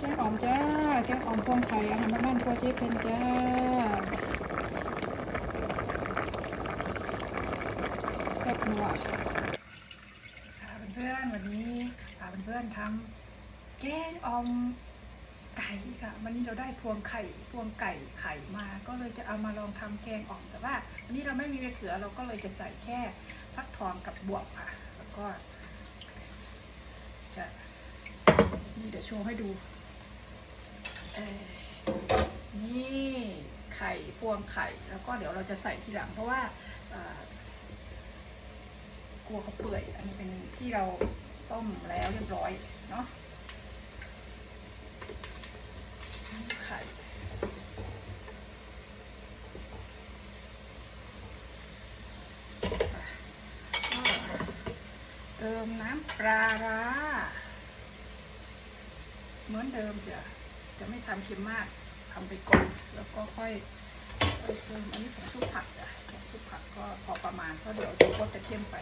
แกงอ่อมจ้า แกงอ่อมพวงไข่อาหารบ้านๆครัวเจ๊เพนจ้าแซ่บนัวค่ะเพื่อนๆวันนี้พาเพื่อนๆทำแกงอ่อมไก่ค่ะวันนี้เราได้พวงไข่พวงไก่ไข่มา ก็เลยจะเอามาลองทำแกงอ่อมแต่ว่าวันนี้เราไม่มีมะเขือเราก็เลยจะใส่แค่ฟักทองกับบวบค่ะ แล้วก็จะนี่เดี๋ยวโชว์ให้ดู นี่ไข่พวงไข่ แล้วก็เดี๋ยวเราจะใส่ทีหลังเพราะว่ากลัวเขาเปื่อย อันนี้เป็นที่เราต้มแล้วเรียบร้อยเนาะไข่เติมน้ำปลาร้าเหมือนเดิมจ้ะ จะไม่ทำเค็มมากทำไปก่อนแล้วก็ค่อยค่อยเพิ่มอันนี้ผมซุปผักจ้ะผมซุปผักก็พอประมาณเพราะเดี๋ยวก็จะเข้มไป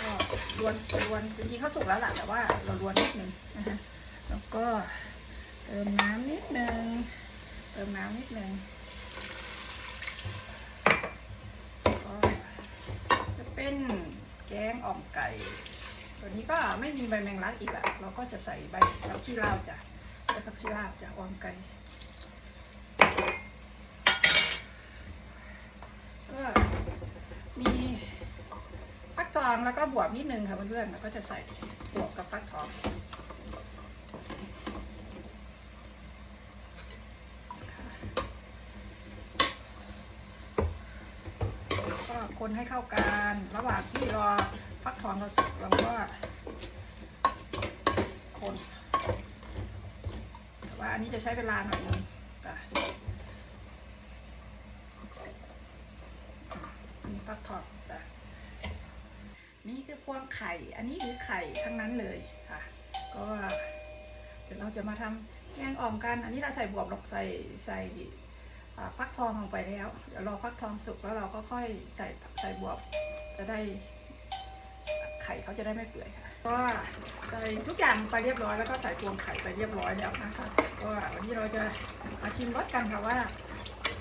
ก็รวนรวนจริงๆเขาสุกแล้วล่ะแต่ว่าเรารวนนิดนึงนะฮะแล้วก็เติมน้ำนิดนึงเติมน้ำนิดนึงก็จะเป็นแกงอ่อมไก่ ตัวนี้ก็ไม่มีใบแมงลักอีกละเราก็จะใส่ใบผักชีลาวจ้ะใบผักชีลาวจ้ะออมไก่ก็มีฟักทองแล้วก็บวบนิดนึงค่ะเพื่อนๆแล้วก็จะใส่บวบกับฟักทอง ก็คนให้เข้ากัน ระหว่างที่รอฟักทองเราสุกเราก็ คนแต่ว่าอันนี้จะใช้เวลาหน่อยนึงอะอันนี้ฟักทองอะนี่คือพวงไข่ อันนี้คือไข่ทั้งนั้นเลยค่ะ ก็เดี๋ยวเราจะมาทำแกงอ่อมกัน อันนี้เราใส่บวบลงใส่ใส่ ฟักทองลงไปแล้ว เดี๋ยวรอฟักทองสุกแล้วเราก็ค่อยใส่ใส่บวบจะได้ไข่เขาจะได้ไม่เปื่อยค่ะ ก็ใส่ทุกอย่างไปเรียบร้อยแล้วก็ใส่พวงไข่ไปเรียบร้อยแล้วนะคะก็วันนี้เราจะมาชิมรสกันค่ะว่า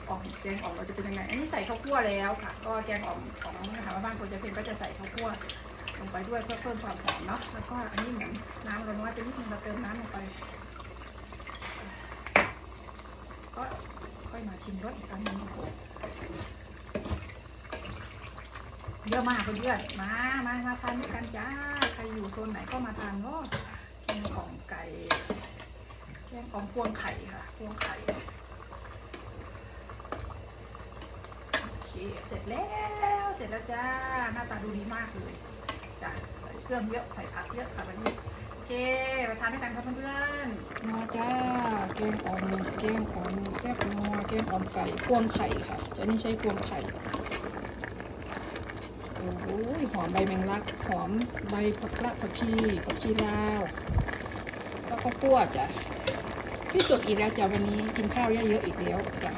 อ่อมแกงอ่อมเราจะเป็นยังไง อันนี้ใส่ข้าวคั่วแล้วค่ะ ก็แกงอ่อมของนะคะบ้านคนจะเป็นก็จะใส่ข้าวคั่วลงไปด้วยเพื่อเพิ่มความหอมเนาะแล้วก็อันนี้เหมือนน้ำเราน้อยไปนิดนึงเราเติมน้ำลงไป ก็ ค่อยมาชิมรสอีกครั้งหนึงเยอะมากเพื่อนๆมา มา มาทานด้วยกันจ้า ใครอยู่โซนไหนก็มาทานเนาะแกงอ่อมไก่แกงอ่อมพวงไข่ค่ะ พวงไข่ โอเค เสร็จแล้ว เสร็จแล้วจ้า หน้าตาดูดีมากเลยจ้ะใส่เครื่องเยอะ ใส่ผักเยอะค่ะวันนี้ โอเค มาทานด้วยกันครับเพื่อนๆมาจ้า แกงอ่อมแกงอ่อมแซ่บนัวแกงอ่อมไก่พวงไข่ค่ะจะนี่ใช้พวงไข่โอ้โหหอมใบแมงลักหอมใบผักละผักชีผักชีลาวแล้วก็กั้วจ้ะที่สุดอีกแล้วจ้ะวันนี้กินข้าวเยอะๆอีกแล้วจ้ะ